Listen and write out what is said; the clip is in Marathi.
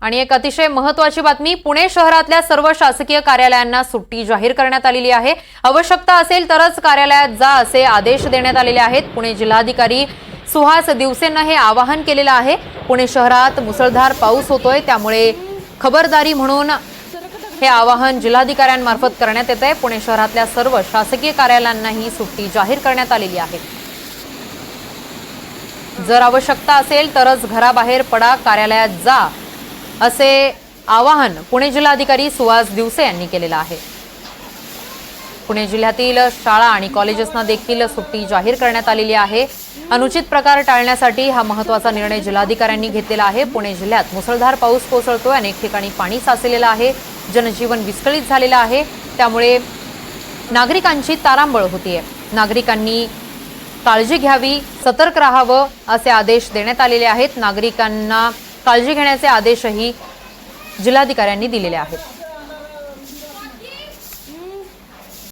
आणि एक अतिशय महत्वाची बातमी पुणे शहरातल्या सर्व शासकीय कार्यालयांना सुट्टी जाहीर करण्यात आलेली आहे. आवश्यकता असेल तरच कार्यालयात जा असे आदेश देण्यात आलेले आहेत. पुणे जिल्हाधिकारी सुहास दिवसेंना हे आवाहन केलेलं आहे. पुणे शहरात मुसळधार पाऊस होतोय त्यामुळे खबरदारी म्हणून हे आवाहन जिल्हाधिकाऱ्यांमार्फत करण्यात येत आहे. पुणे शहरातल्या सर्व शासकीय कार्यालयांना ही सुट्टी जाहीर करण्यात आलेली आहे. जर आवश्यकता असेल तरच घराबाहेर पडा कार्यालयात जा. असे आवाहन पुणे जिल्हाधिकारी सुहास दिवसे यांनी केलेलं आहे. पुणे जिल्ह्यातील शाळा आणि कॉलेजेसना देखील सुट्टी जाहीर करण्यात आलेली आहे. अनुचित प्रकार टाळण्यासाठी हा महत्त्वाचा निर्णय जिल्हाधिकाऱ्यांनी घेतलेला आहे. पुणे जिल्ह्यात मुसळधार पाऊस कोसळतोय अनेक ठिकाणी पाणी साचलेलं आहे जनजीवन विस्कळीत झालेलं आहे. त्यामुळे नागरिकांची तारांबळ होतीये. नागरिकांनी काळजी घ्यावी सतर्क राहावं असे आदेश देण्यात आलेले आहेत. नागरिकांना काळजी घेण्याचे आदेशही जिल्हाधिकाऱ्यांनी दिलेले आहेत.